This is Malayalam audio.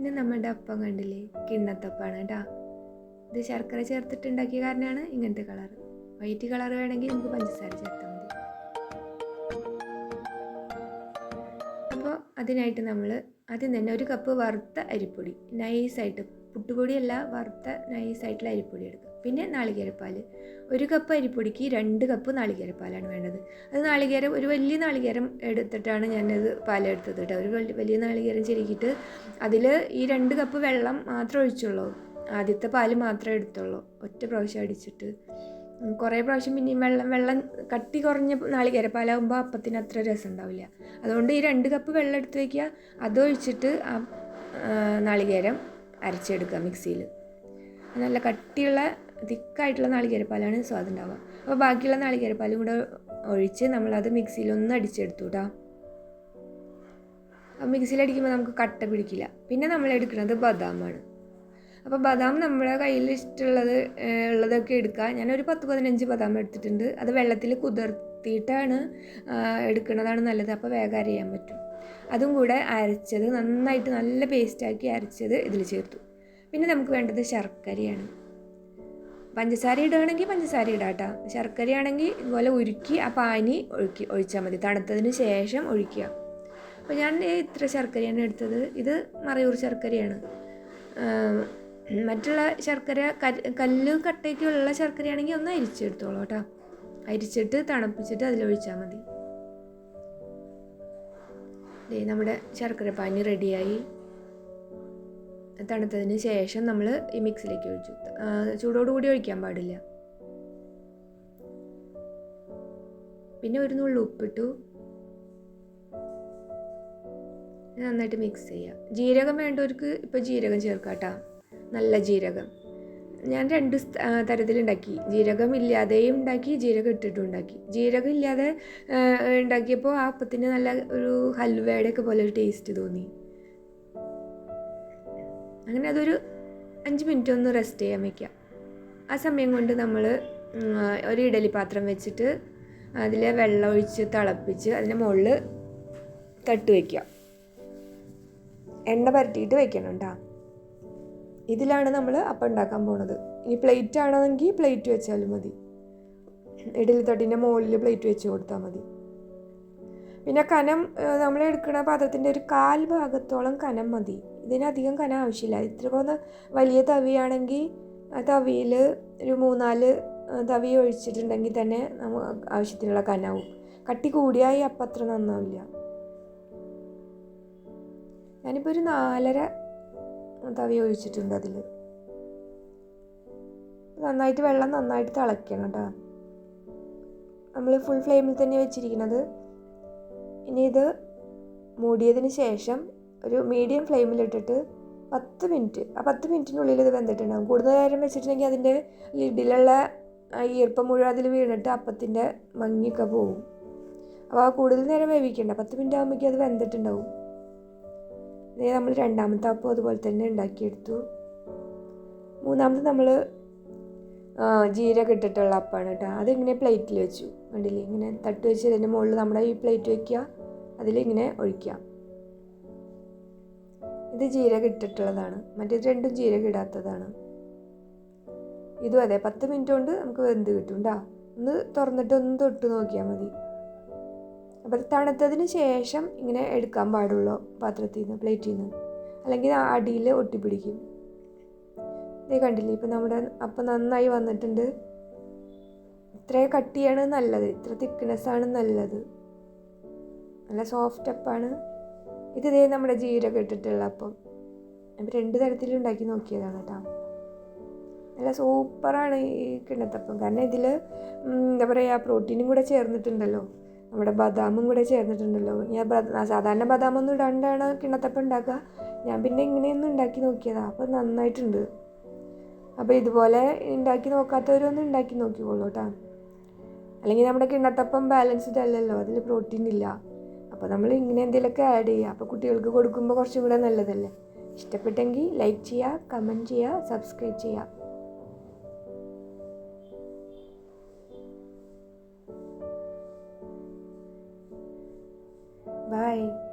പിന്നെ നമ്മുടെ അപ്പം കണ്ടില്ലേ? കിണ്ണത്തപ്പാണ് കേട്ടോ. ഇത് ശർക്കര ചേർത്തിട്ട് ഉണ്ടാക്കിയ കാരണമാണ് ഇങ്ങനത്തെ കളർ വൈറ്റ് കളർ വേണമെങ്കിൽ നമുക്ക് പഞ്ചസാര ചേർത്താൽ മതി. അപ്പോൾ അതിനായിട്ട് നമ്മൾ ആദ്യം തന്നെ ഒരു കപ്പ് വറുത്ത അരിപ്പൊടി നൈസായിട്ട് പുട്ടുപൊടിയല്ല വറുത്ത നൈസായിട്ടുള്ള അരിപ്പൊടി എടുക്കുക. പിന്നെ നാളികേരപ്പാൽ ഒരു കപ്പ് അരിപ്പൊടിക്ക് രണ്ട് കപ്പ് നാളികേരപ്പാലാണ് വേണ്ടത്. അത് നാളികേരം ഒരു വലിയ നാളികേരം എടുത്തിട്ടാണ് ഞാനത് പാലെടുത്തത് കേട്ടോ. ഒരു വലിയ നാളികേരം ചെരുക്കിയിട്ട് അതിൽ ഈ രണ്ട് കപ്പ് വെള്ളം മാത്രം ഒഴിച്ചുള്ളൂ. ആദ്യത്തെ പാൽ മാത്രമേ എടുത്തുള്ളൂ. ഒറ്റ പ്രാവശ്യം അടിച്ചിട്ട്. കുറേ പ്രാവശ്യം പിന്നെയും വെള്ളം വെള്ളം കട്ടി കുറഞ്ഞ നാളികേരപ്പാലാകുമ്പോൾ അപ്പത്തിന് അത്ര രസം ഉണ്ടാവില്ല. അതുകൊണ്ട് ഈ രണ്ട് കപ്പ് വെള്ളം എടുത്ത് വയ്ക്കുക അതൊഴിച്ചിട്ട് ആ, നാളികേരം അരച്ചെടുക്കുക മിക്സിയിൽ. നല്ല കട്ടിയുള്ള തിക്കായിട്ടുള്ള നാളികേരപ്പാലാണ് സ്വാദ് ഉണ്ടാവുക. അപ്പോൾ ബാക്കിയുള്ള നാളികേരപ്പാലും കൂടെ ഒഴിച്ച് നമ്മളത് മിക്സിയിൽ ഒന്ന് അടിച്ചെടുത്തു കേട്ടോ അപ്പോൾ മിക്സിയിൽ അടിക്കുമ്പോൾ നമുക്ക് കട്ട പിടിക്കില്ല. പിന്നെ നമ്മൾ എടുക്കുന്നത് ബദാമാണ്. അപ്പോൾ ബദാം നമ്മുടെ കയ്യിൽ ഇഷ്ടമുള്ളത് ഉള്ളതൊക്കെ എടുക്കുക. ഞാനൊരു പത്ത് പതിനഞ്ച് ബദാം എടുത്തിട്ടുണ്ട്. അത് വെള്ളത്തിൽ കുതിർത്തിയിട്ടാണ് എടുക്കുന്നതാണ് നല്ലത്. അപ്പോൾ വേഗം അറിയാൻ പറ്റും. അതും കൂടെ അരച്ചത് നന്നായിട്ട് നല്ല പേസ്റ്റാക്കി അരച്ചത് ഇതിൽ ചേർത്തു. പിന്നെ നമുക്ക് വേണ്ടത് ശർക്കരയാണ്. പഞ്ചസാര ഇടുകയാണെങ്കിൽ പഞ്ചസാര ഇടാട്ടോ ശർക്കരയാണെങ്കിൽ ഇതുപോലെ ഉരുക്കി ആ പാനി ഒഴുക്കി ഒഴിച്ചാൽ മതി. തണുത്തതിന് ശേഷം ഒഴിക്കുക. അപ്പോൾ ഞാൻ ഇത്ര ശർക്കരയാണ് എടുത്തത്. ഇത് മറയൂർ ശർക്കരയാണ്. മറ്റുള്ള ശർക്കര കല്ല് കട്ടയ്ക്കുള്ള ശർക്കരയാണെങ്കിൽ ഒന്ന് അരിച്ചെടുത്തോളൂ കേട്ടോ അരിച്ചിട്ട് തണുപ്പിച്ചിട്ട് അതിലൊഴിച്ചാൽ മതി. നമ്മുടെ ശർക്കര പാനി റെഡിയായി. തണുത്തതിന് ശേഷം നമ്മൾ ഈ മിക്സിലേക്ക് ഒഴിച്ചു. ചൂടോടുകൂടി ഒഴിക്കാൻ പാടില്ല. പിന്നെ ഒരു നുള്ളു ഉപ്പിട്ടു. നന്നായിട്ട് മിക്സ് ചെയ്യുക ജീരകം വേണ്ടവർക്ക് ഇപ്പോൾ ജീരകം ചേർക്കാം കേട്ടോ നല്ല ജീരകം. ഞാൻ രണ്ട് തരത്തിലുണ്ടാക്കി. ജീരകം ഇല്ലാതെയും ഉണ്ടാക്കി ജീരകം ഇട്ടിട്ടും ഉണ്ടാക്കി ജീരകം ഇല്ലാതെ ഉണ്ടാക്കിയപ്പോൾ ആ അപ്പത്തിന് നല്ല ഒരു ഹൽവയുടെ ഒക്കെ പോലെ ഒരു ടേസ്റ്റ് തോന്നി. അങ്ങനെ അതൊരു അഞ്ച് മിനിറ്റ് ഒന്ന് റെസ്റ്റ് ചെയ്യാൻ വയ്ക്കാം. ആ സമയം കൊണ്ട് നമ്മൾ ഒരു ഇഡലി പാത്രം വെച്ചിട്ട് അതിൽ വെള്ളം ഒഴിച്ച് തിളപ്പിച്ച് അതിന്റെ മുകളിൽ തട്ട് വയ്ക്കുക എണ്ണ പരട്ടിയിട്ട് വയ്ക്കണം കേട്ടോ ഇതിലാണ് നമ്മൾ അപ്പം ഉണ്ടാക്കാൻ പോണത്. ഇനി പ്ലേറ്റ് ആണെങ്കിൽ പ്ലേറ്റ് വെച്ചാലും മതി. ഇഡലി തട്ടിന്റെ മുകളിൽ പ്ലേറ്റ് വെച്ച് കൊടുത്താൽ മതി. പിന്നെ കനം നമ്മൾ എടുക്കുന്ന പാത്രത്തിന്റെ ഒരു കാൽ ഭാഗത്തോളം കനം മതി. ഇതിനധികം കനം ആവശ്യമില്ല. ഇത്ര പോകുന്ന വലിയ തവിയാണെങ്കിൽ ആ തവിയിൽ ഒരു മൂന്നാൽ തവി ഒഴിച്ചിട്ടുണ്ടെങ്കിൽ തന്നെ നമുക്ക് ആവശ്യത്തിനുള്ള കനാവും. കട്ടി കൂടിയായി അപ്പം അത്ര നന്നാവില്ല. ഞാനിപ്പോൾ ഒരു നാലര തവി ഒഴിച്ചിട്ടുണ്ട് അതിൽ നന്നായിട്ട് വെള്ളം നന്നായിട്ട് തിളയ്ക്കണം കേട്ടോ. നമ്മൾ ഫുൾ ഫ്ലെയിമിൽ തന്നെ വെച്ചിരിക്കുന്നത്. ഇനി ഇത് മൂടിയതിന് ശേഷം ഒരു മീഡിയം ഫ്ലെയിമിലിട്ടിട്ട് പത്ത് മിനിറ്റ് ആ പത്ത് മിനിറ്റിനുള്ളിൽ ഇത് വെന്തിട്ടുണ്ടാകും കൂടുതൽ നേരം വെച്ചിട്ടുണ്ടെങ്കിൽ അതിന്റെ ലിഡിലുള്ള ഈർപ്പം മുഴുവൻ അതിൽ വീണിട്ട് അപ്പത്തിന്റെ മങ്ങിയൊക്കെ പോവും. അപ്പോൾ ആ കൂടുതൽ നേരം വേവിക്കണ്ട. പത്ത് മിനിറ്റ് ആകുമ്പോഴേക്കും അത് വെന്തിട്ടുണ്ടാവും. നമ്മൾ രണ്ടാമത്തെ അപ്പം അതുപോലെ തന്നെ ഉണ്ടാക്കിയെടുത്തു. മൂന്നാമത് നമ്മൾ ജീരകം ഇട്ടിട്ടുള്ള അപ്പമാണ് കേട്ടോ. അതിങ്ങനെ പ്ലേറ്റിൽ വെച്ചു. കണ്ടില്ലേ? ഇങ്ങനെ തട്ട് വെച്ച് അതിന്റെ മുകളിൽ നമ്മുടെ ഈ പ്ലേറ്റ് വയ്ക്കുക അതിലിങ്ങനെ ഒഴിക്കുക. ഇത് ജീരക ഇട്ടിട്ടുള്ളതാണ്. മറ്റേത് രണ്ടും ജീരക ഇടാത്തതാണ്. ഇതും അതെ പത്ത് മിനിറ്റ് കൊണ്ട് നമുക്ക് വെന്ത് കിട്ടും കേട്ടോ ഒന്ന് തുറന്നിട്ട് ഒന്ന് തൊട്ട് നോക്കിയാൽ മതി. അപ്പോൾ തണുത്തതിന് ശേഷം ഇങ്ങനെ എടുക്കാൻ പാടുള്ളൂ പാത്രത്തിൽ നിന്ന് പ്ലേറ്റിൽ നിന്ന് അല്ലെങ്കിൽ അടിയിൽ ഒട്ടിപ്പിടിക്കും. ഇതേ കണ്ടില്ലേ ഇപ്പം നമ്മുടെ അപ്പം നന്നായി വന്നിട്ടുണ്ട്. ഇത്ര കട്ടിയാണ് നല്ലത്. ഇത്ര തിക്നെസ് ആണ് നല്ലത്. നല്ല സോഫ്റ്റ് അപ്പാണ്. ഇത് ഇതേ നമ്മുടെ ജീരകം ഇട്ടിട്ടുള്ള അപ്പം. അപ്പം രണ്ട് തരത്തിൽ ഉണ്ടാക്കി നോക്കിയതാണ് കേട്ടോ. നല്ല സൂപ്പറാണ് ഈ കിണത്തപ്പം. കാരണം ഇതിൽ എന്താ പറയുക പ്രോട്ടീനും കൂടെ ചേർന്നിട്ടുണ്ടല്ലോ. നമ്മുടെ ബദാമും കൂടെ ചേർന്നിട്ടുണ്ടല്ലോ. ഞാൻ സാധാരണ ബദാമൊന്നും ഇടാണ്ടാണ് കിണ്ണത്തപ്പം ഉണ്ടാക്കുക ഞാൻ പിന്നെ ഇങ്ങനെയൊന്നും ഉണ്ടാക്കി നോക്കിയതാണ് അപ്പോൾ നന്നായിട്ടുണ്ട്. അപ്പോൾ ഇതുപോലെ ഉണ്ടാക്കി നോക്കാത്തവരൊന്നും ഉണ്ടാക്കി നോക്കിക്കോളൂ കേട്ടോ. അല്ലെങ്കിൽ നമ്മുടെ കിണ്ണത്തപ്പം ബാലൻസ്ഡ് അല്ലല്ലോ. അതിൽ പ്രോട്ടീൻ ഇല്ല. അപ്പോൾ നമ്മൾ ഇങ്ങനെ എന്തെങ്കിലുമൊക്കെ ആഡ് ചെയ്യുക. അപ്പോൾ കുട്ടികൾക്ക് കൊടുക്കുമ്പോൾ കുറച്ചും കൂടെ നല്ലതല്ലേ? ഇഷ്ടപ്പെട്ടെങ്കിൽ ലൈക്ക് ചെയ്യുക കമന്റ് ചെയ്യുക സബ്സ്ക്രൈബ് ചെയ്യുക. Bye.